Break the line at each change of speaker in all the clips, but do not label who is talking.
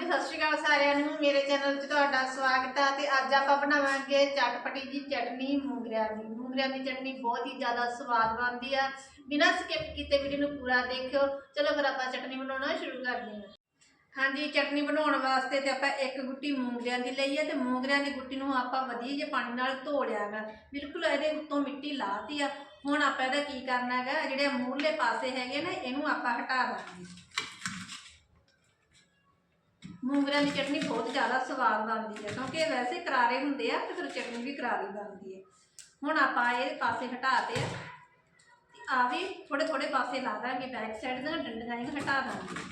ਹਾਂਜੀ, ਸਤਿ ਸ਼੍ਰੀ ਅਕਾਲ ਸਾਰਿਆਂ ਨੂੰ। ਮੇਰੇ ਚੈਨਲ 'ਚ ਤੁਹਾਡਾ ਸਵਾਗਤ ਹੈ ਤੇ ਅੱਜ ਆਪਾਂ ਬਣਾਵਾਂਗੇ ਚਟਪਟੀ ਜੀ ਚਟਨੀ ਮੂੰਗਰਿਆਂ ਦੀ। ਮੂੰਗਰਿਆਂ ਦੀ ਚਟਨੀ ਬਹੁਤ ਹੀ ਜ਼ਿਆਦਾ ਸਵਾਦ ਬਣਦੀ ਆ। ਬਿਨਾਂ ਸਕਿਪ ਕੀਤੇ ਵੀਡੀਓ ਨੂੰ ਪੂਰਾ ਦੇਖਿਓ। ਚਲੋ ਫਿਰ ਆਪਾਂ ਚਟਨੀ ਬਣਾਉਣਾ ਸ਼ੁਰੂ ਕਰਦੇ ਹਾਂ। ਹਾਂਜੀ, ਚਟਨੀ ਬਣਾਉਣ ਵਾਸਤੇ ਤੇ ਆਪਾਂ ਇੱਕ ਗੁੱਟੀ ਮੂੰਗਰਿਆਂ ਦੀ ਲਈ ਹੈ ਤੇ ਮੂੰਗਰਿਆਂ ਦੀ ਗੁੱਟੀ ਨੂੰ ਆਪਾਂ ਵਧੀਆ ਜਿਹੇ ਪਾਣੀ ਨਾਲ ਧੋ ਲਿਆਗਾ ਬਿਲਕੁਲ ਇਹਦੇ ਉੱਤੋਂ ਮਿੱਟੀ ਲਾਤੀ ਆ। ਹੁਣ ਆਪਾਂ ਇਹਦਾ ਕੀ ਕਰਨਾ ਹੈਗਾ, ਜਿਹੜੇ ਮੂਹਰਲੇ ਪਾਸੇ ਹੈਗੇ ਨੇ, ਇਹਨੂੰ ਆਪਾਂ ਹਟਾ ਦਾਂਗੇ। ਮੂੰਗਰਿਆਂ ਦੀ ਚਟਨੀ ਬਹੁਤ ਜ਼ਿਆਦਾ ਸਵਾਦ ਬਣਦੀ ਹੈ, ਕਿਉਂਕਿ ਵੈਸੇ ਕਰਾਰੇ ਹੁੰਦੇ ਆ ਤੇ ਫਿਰ ਚਟਨੀ ਵੀ ਕਰਾਰੀ ਬਣਦੀ ਹੈ। ਹੁਣ ਆਪਾਂ ਇਹ ਪਾਸੇ ਹਟਾਤੇ ਆ। ਤੇ ਆ ਵੀ ਥੋੜੇ ਥੋੜੇ ਪਾਸੇ ਲਾ ਦਾਂਗੇ ਬੈਕ ਸਾਈਡ ਦੀਆਂ ਡੰਡੀਆਂ ਜਿਹੀਆਂ ਹਟਾ ਦਾਂਗੇ।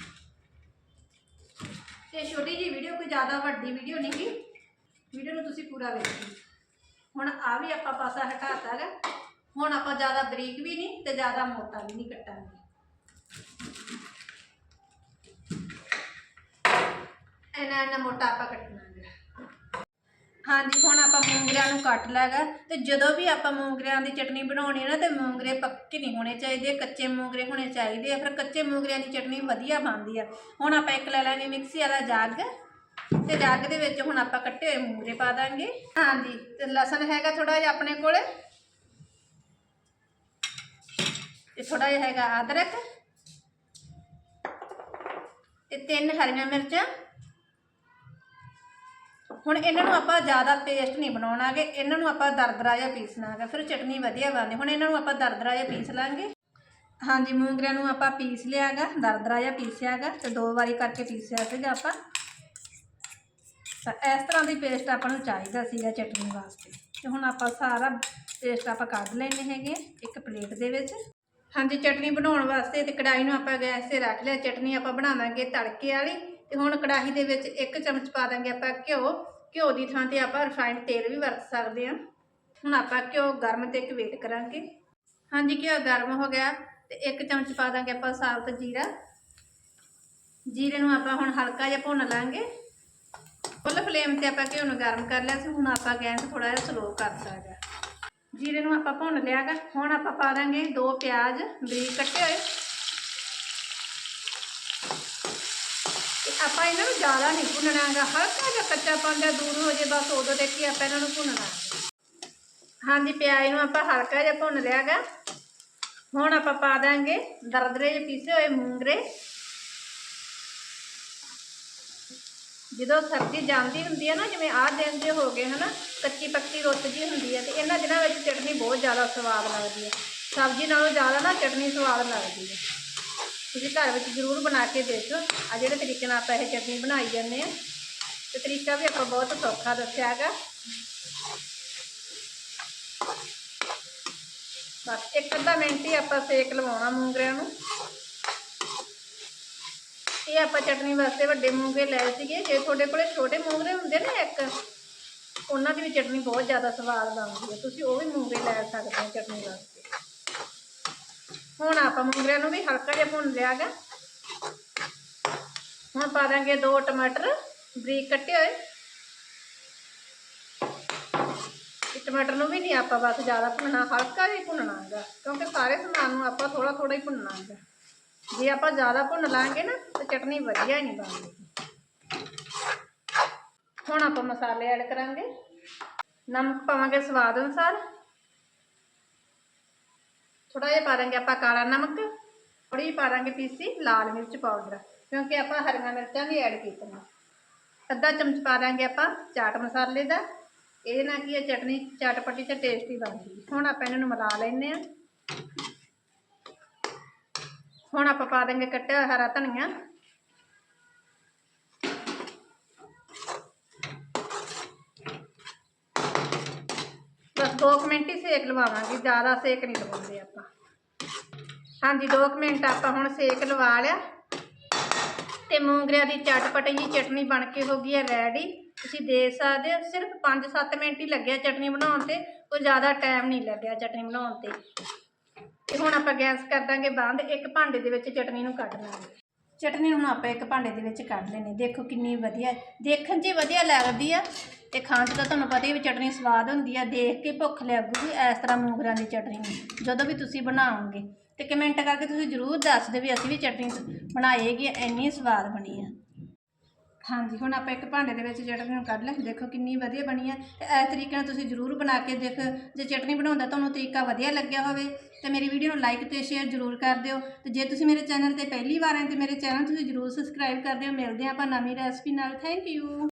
ਤੇ ਛੋਟੀ ਜੀ ਵੀਡੀਓ ਕੋਈ ਜ਼ਿਆਦਾ ਵੱਡੀ ਵੀਡੀਓ ਨਹੀਂ ਗੀ। ਵੀਡੀਓ ਨੂੰ ਤੁਸੀਂ ਪੂਰਾ ਵੇਖੋ। ਹੁਣ ਆ ਵੀ ਆਪਾਂ ਪਾਸਾ ਹਟਾਤਾ ਹੈਗਾ। ਹੁਣ ਆਪਾਂ ਜ਼ਿਆਦਾ ਬਰੀਕ ਵੀ ਨਹੀਂ ਤੇ ਜ਼ਿਆਦਾ ਮੋਟਾ ਵੀ ਨਹੀਂ ਕੱਟਾਂਗੇ। ਇਹਨਾਂ ਇਹਨਾਂ ਮੋਟਾ ਆਪਾਂ ਕੱਟਣਾ ਹੈ ਹਾਂਜੀ, ਹੁਣ ਆਪਾਂ ਮੂੰਗਰਿਆਂ ਨੂੰ ਕੱਟ ਲਾਗਾ। ਤੇ ਜਦੋਂ ਵੀ ਆਪਾਂ ਮੂੰਗਰਿਆਂ ਦੀ ਚਟਨੀ ਬਣਾਉਣੀ ਹੈ ਨਾ, ਤੇ ਮੂੰਗਰੇ ਪੱਕੇ ਨਹੀਂ ਹੋਣੇ ਚਾਹੀਦੇ, ਕੱਚੇ ਮੂੰਗਰੇ ਹੋਣੇ ਚਾਹੀਦੇ ਆ। ਫਿਰ ਕੱਚੇ ਮੂੰਗਰਿਆਂ ਦੀ ਚਟਨੀ ਵਧੀਆ ਬਣਦੀ ਆ। ਹੁਣ ਆਪਾਂ ਇੱਕ ਲੈ ਲਾਂਗੇ ਮਿਕਸੀ ਵਾਲਾ ਜੱਗ। ਤੇ ਜੱਗ ਦੇ ਵਿੱਚ ਹੁਣ ਆਪਾਂ ਕੱਟੇ ਹੋਏ ਮੂੰਗਰੇ ਪਾ ਦਾਂਗੇ। ਹਾਂਜੀ, ਤੇ ਲਸਣ ਹੈਗਾ ਥੋੜਾ ਜਿਹਾ ਆਪਣੇ ਕੋਲੇ। ਤੇ ਥੋੜਾ ਜਿਹਾ ਹੈਗਾ ਅਦਰਕ। ਤੇ ਤਿੰਨ ਹਰੀਆਂ ਮਿਰਚਾਂ। ਹੁਣ ਇਹਨਾਂ ਨੂੰ ਆਪਾਂ ਜ਼ਿਆਦਾ ਪੇਸਟ ਨਹੀਂ ਬਣਾਉਣਾਗੇ, ਇਹਨਾਂ ਨੂੰ ਆਪਾਂ ਦਰਦਰਾ ਜਿਹਾ ਪੀਸਣਾ ਹੈਗਾ ਫਿਰ ਚਟਨੀ ਵਧੀਆ ਬਣਦੀ। ਹੁਣ ਇਹਨਾਂ ਨੂੰ ਆਪਾਂ ਦਰਦਰਾ ਜਿਹਾ ਪੀਸ ਲਾਂਗੇ। ਹਾਂਜੀ, ਮੂੰਗਰਿਆਂ ਨੂੰ ਆਪਾਂ ਪੀਸ ਲਿਆਗਾ, ਦਰਦਰਾ ਜਿਹਾ ਪੀਸਿਆਗਾ, ਤੇ ਦੋ ਵਾਰੀ ਕਰਕੇ ਪੀਸਿਆ ਸੀਗਾ ਆਪਾਂ। ਤਾਂ ਇਸ ਤਰ੍ਹਾਂ ਦੀ ਪੇਸਟ ਆਪਾਂ ਨੂੰ ਚਾਹੀਦਾ ਸੀਗਾ ਚਟਨੀ ਵਾਸਤੇ। ਤੇ ਹੁਣ ਆਪਾਂ ਸਾਰਾ ਪੇਸਟ ਆਪਾਂ ਕੱਢ ਲੈਣੇ ਹੈਗੇ ਇੱਕ ਪਲੇਟ ਦੇ ਵਿੱਚ। ਹਾਂਜੀ, ਚਟਨੀ ਬਣਾਉਣ ਵਾਸਤੇ ਤੇ ਕੜਾਈ ਨੂੰ ਆਪਾਂ ਗੈਸ ਤੇ ਰੱਖ ਲਿਆ। ਚਟਨੀ ਆਪਾਂ ਬਣਾਵਾਂਗੇ ਤੜਕੇ ਵਾਲੀ, ਤੇ ਹੁਣ ਕੜਾਹੀ ਦੇ ਵਿੱਚ ਇੱਕ ਚਮਚ ਪਾ ਦਾਂਗੇ ਆਪਾਂ ਘਿਓ। ਘਿਓ ਦੀ ਥਾਂ ਤੇ ਆਪਾਂ ਰਿਫਾਈਨਡ ਤੇਲ ਵੀ ਵਰਤ ਸਕਦੇ ਹਾਂ। ਹੁਣ ਆਪਾਂ ਘਿਓ ਗਰਮ ਤੇ ਇੱਕ ਵੇਟ ਕਰਾਂਗੇ। ਹਾਂਜੀ, ਘਿਓ ਗਰਮ ਹੋ ਗਿਆ ਤੇ ਇੱਕ ਚਮਚ ਪਾ ਦਾਂਗੇ ਆਪਾਂ ਸਾਬਤ ਜੀਰਾ। ਜੀਰੇ ਨੂੰ ਆਪਾਂ ਹੁਣ ਹਲਕਾ ਜਿਹਾ ਭੁੰਨ ਲਾਂਗੇ। ਫੁੱਲ ਫਲੇਮ ਤੇ ਆਪਾਂ ਘਿਓ ਨੂੰ ਗਰਮ ਕਰ ਲਿਆ ਸੀ, ਹੁਣ ਆਪਾਂ ਗੈਸ ਥੋੜਾ ਜਿਹਾ ਸਲੋ ਕਰਤਾ ਹੈਗਾ ਜੀਰੇ ਨੂੰ ਆਪਾਂ ਭੁੰਨ ਲਿਆਗਾ। ਹੁਣ ਆਪਾਂ ਪਾ ਦਾਂਗੇ ਦੋ ਪਿਆਜ਼ ਬਰੀਕ ਕੱਟੇ ਹੋਏ। ਆਪਾਂ ਇਹਨਾਂ ਨੂੰ ਜ਼ਿਆਦਾ ਨਹੀਂ ਭੁੰਨਣਾਗਾ ਹਲਕਾ ਜਿਹਾ ਕੱਚਾਪਨ ਜਿਹਾ ਦੂਰ ਹੋ ਜੇ, ਬਸ ਉਦੋਂ ਤੱਕ ਹੀ ਆਪਾਂ ਇਹਨਾਂ ਨੂੰ ਭੁੰਨਣਾ। ਹਾਂਜੀ, ਪਿਆਜ਼ ਨੂੰ ਆਪਾਂ ਹਲਕਾ ਜਿਹਾ ਭੁੰਨ ਲਿਆਗਾ ਹੁਣ ਆਪਾਂ ਪਾ ਦਾਂਗੇ ਦਰਦਰੇ ਜਿਹੇ ਪੀਸੇ ਹੋਏ ਮੂੰਗਰੇ। ਜਦੋਂ ਸਰਦੀ ਜਾਂਦੀ ਹੁੰਦੀ ਹੈ ਨਾ, ਜਿਵੇਂ ਆਹ ਦਿਨ ਜੇ ਹੋ ਗਏ ਹਨਾ, ਕੱਚੀ ਪੱਕੀ ਰੁੱਤ ਜੀ ਹੁੰਦੀ ਹੈ ਤੇ ਇਹਨਾਂ ਦਿਨਾਂ ਵਿੱਚ ਚਟਨੀ ਬਹੁਤ ਜ਼ਿਆਦਾ ਸਵਾਦ ਲੱਗਦੀ ਹੈ। ਸਬਜ਼ੀ ਨਾਲੋਂ ਜ਼ਿਆਦਾ ਨਾ ਚਟਨੀ ਸਵਾਦ ਲੱਗਦੀ ਹੈ। ਤੁਸੀਂ ਘਰ ਵਿੱਚ ਜ਼ਰੂਰ ਬਣਾ ਕੇ ਦੇਖੋ ਆ ਜਿਹੜੇ ਤਰੀਕੇ ਨਾਲ ਆਪਾਂ ਇਹ ਚਟਨੀ ਬਣਾਈ ਜਾਂਦੇ ਆ ਤੇ ਤਰੀਕਾ ਵੀ ਆਪਾਂ ਬਹੁਤ ਸੌਖਾ ਦੱਸਿਆ ਹੈਗਾ। ਬਸ ਇੱਕ ਅੱਧਾ ਮਿੰਟ ਹੀ ਆਪਾਂ ਸੇਕ ਲਵਾਉਣਾ ਮੂੰਗਰਿਆਂ ਨੂੰ। ਇਹ ਆਪਾਂ ਚਟਨੀ ਵਾਸਤੇ ਵੱਡੇ ਮੂੰਗੇ ਲਏ ਸੀਗੇ। ਜੇ ਤੁਹਾਡੇ ਕੋਲੇ ਛੋਟੇ ਮੂੰਗਰੇ ਹੁੰਦੇ ਨੇ ਇੱਕ, ਉਹਨਾਂ ਦੀ ਵੀ ਚਟਨੀ ਬਹੁਤ ਜ਼ਿਆਦਾ ਸਵਾਦ ਬਣਦੀ ਹੈ। ਤੁਸੀਂ ਉਹ ਵੀ ਮੂੰਗੇ ਲੈ ਸਕਦੇ ਹੋ ਚਟਨੀ ਵਾਸਤੇ। ਹੁਣ ਆਪਾਂ ਮੂੰਗਰਿਆਂ ਨੂੰ ਵੀ ਹਲਕਾ ਜਿਹਾ ਭੁੰਨ ਲਿਆਗਾ ਹੁਣ ਪਾ ਦਾਂਗੇ ਦੋ ਟਮਾਟਰ, ਬਰੀਕ ਕੱਟੇ ਹੋਏ। ਟਮਾਟਰ ਨੂੰ ਵੀ ਨਹੀਂ ਆਪਾਂ ਬਸ ਜ਼ਿਆਦਾ ਭੁੰਨਣਾ, ਹਲਕਾ ਹੀ ਭੁੰਨਣਾ ਹੈਗਾ, ਕਿਉਂਕਿ ਸਾਰੇ ਸਮਾਨ ਨੂੰ ਆਪਾਂ ਥੋੜਾ ਥੋੜਾ ਹੀ ਭੁੰਨਣਾ ਹੈਗਾ। ਜੇ ਆਪਾਂ ਜ਼ਿਆਦਾ ਭੁੰਨ ਲਾਂਗੇ ਨਾ, ਤਾਂ ਚਟਨੀ ਵਧੀਆ ਹੀ ਨਹੀਂ ਬਣਦੀ। ਹੁਣ ਆਪਾਂ ਮਸਾਲੇ ਐਡ ਕਰਾਂਗੇ। ਨਮਕ ਪਾਵਾਂਗੇ ਸਵਾਦ ਅਨੁਸਾਰ। ਥੋੜਾ ਜਿਹਾ ਪਾ ਦਾਂਗੇ ਆਪਾਂ ਕਾਲਾ ਨਮਕ ਥੋੜੀ ਜਿਹੀ ਪਾ ਦਾਂਗੇ ਪੀਸੀ ਲਾਲ ਮਿਰਚ ਪਾਊਡਰ ਕਿਉਂਕਿ ਆਪਾਂ ਹਰੀਆਂ ਮਿਰਚਾਂ ਵੀ ਐਡ ਕੀਤੀਆਂ। ਅੱਧਾ ਚਮਚ ਪਾ ਦਾਂਗੇ ਆਪਾਂ ਚਾਟ ਮਸਾਲੇ ਦਾ। ਇਹਦੇ ਨਾਲ ਕੀ ਹੈ, ਚਟਨੀ ਚਟਪਟੀ ਤੇ ਟੇਸਟੀ ਬਣਦੀ ਹੁਣ ਆਪਾਂ ਇਹਨਾਂ ਨੂੰ ਮਿਲਾ ਲੈਂਦੇ ਆ ਹੁਣ ਆਪਾਂ ਪਾ ਦਾਂਗੇ ਕੱਟਿਆ ਹਰਾ ਧਨੀਆ ਬਸ 2 ਮਿੰਟ ਹੀ ਸੇਕ ਲਵਾਵਾਂਗੇ, ਜ਼ਿਆਦਾ ਸੇਕ ਨਹੀਂ ਲਵਾਉਂਦੇ ਆਪਾਂ। ਹਾਂਜੀ 2 ਮਿੰਟ ਆਪਾਂ ਹੁਣ ਸੇਕ ਲਵਾ ਲਿਆ। ਤੇ ਮੂੰਗਰਿਆਂ ਦੀ ਚਟਪਟੀ ਜੀ, ਚਟਨੀ ਬਣ ਕੇ ਹੋ ਗਈ ਹੈ ਰੈਡੀ ਤੁਸੀਂ ਦੇਖ ਸਕਦੇ ਹੋ, ਸਿਰਫ 5-7 ਮਿੰਟ ਹੀ ਲੱਗਿਆ ਚਟਨੀ ਬਣਾਉਣ ਤੇ, ਕੋਈ ਜ਼ਿਆਦਾ ਟਾਈਮ ਨਹੀਂ ਲੱਗਿਆ ਚਟਨੀ ਬਣਾਉਣ ਤੇ। ਤੇ ਹੁਣ ਆਪਾਂ ਗੈਸ ਕਰ ਦਾਂਗੇ ਬੰਦ, ਇੱਕ ਭਾਂਡੇ ਦੇ ਵਿੱਚ ਚਟਨੀ ਨੂੰ ਕੱਢ ਲਾਂਗੇ। ਚਟਨੀ ਹੁਣ ਆਪਾਂ ਇੱਕ ਭਾਂਡੇ ਦੇ ਵਿੱਚ ਕੱਢ ਲੈਣੀ, ਦੇਖੋ ਕਿੰਨੀ ਵਧੀਆ, ਦੇਖਣ 'ਚ ਵਧੀਆ ਲੱਗਦੀ ਆ। ਤੇ ਖਾਣ 'ਚ ਤਾਂ ਤੁਹਾਨੂੰ ਪਤਾ ਹੀ ਵੀ ਚਟਨੀ ਸਵਾਦ ਹੁੰਦੀ ਆ, ਦੇਖ ਕੇ ਭੁੱਖ ਲੱਗੂਗੀ ਇਸ ਤਰ੍ਹਾਂ ਮੂੰਗਰਾਂ ਦੀ ਚਟਨੀ ਜਦੋਂ ਵੀ ਤੁਸੀਂ ਬਣਾਓਗੇ, ਤੇ ਕਮੈਂਟ ਕਰਕੇ ਤੁਸੀਂ ਜ਼ਰੂਰ ਦੱਸ ਦਿਓ ਵੀ ਅਸੀਂ ਵੀ ਚਟਨੀ ਬਣਾਏਗੀ ਇੰਨੀ ਸਵਾਦ ਬਣੀ ਆ। ਹਾਂਜੀ, ਹੁਣ ਆਪਾਂ ਇੱਕ ਭਾਂਡੇ ਦੇ ਵਿੱਚ ਚਟਨੀ ਨੂੰ ਕੱਢ ਲੈ ਦੇਖੋ ਕਿੰਨੀ ਵਧੀਆ ਬਣੀ ਹੈ ਤੇ ਇਸ ਤਰੀਕੇ ਨਾਲ ਤੁਸੀਂ ਜ਼ਰੂਰ ਬਣਾ ਕੇ ਦੇਖ, ਜੇ ਚਟਨੀ ਬਣਾਉਂਦਾ ਤੁਹਾਨੂੰ ਤਰੀਕਾ ਵਧੀਆ ਲੱਗਿਆ ਹੋਵੇ। ਤੇ ਮੇਰੀ ਵੀਡੀਓ ਨੂੰ ਲਾਈਕ ਤੇ ਸ਼ੇਅਰ ਜ਼ਰੂਰ ਕਰ ਦਿਓ। ਤੇ ਜੇ ਤੁਸੀਂ ਮੇਰੇ ਚੈਨਲ ਤੇ ਪਹਿਲੀ ਵਾਰ ਆਏ ਤੇ ਮੇਰੇ ਚੈਨਲ ਤੁਸੀਂ ਜ਼ਰੂਰ ਸਬਸਕ੍ਰਾਈਬ ਕਰ ਦਿਓ। ਮਿਲਦੇ ਹਾਂ ਆਪਾਂ ਨਵੀਂ ਰੈਸਪੀ ਨਾਲ। Thank you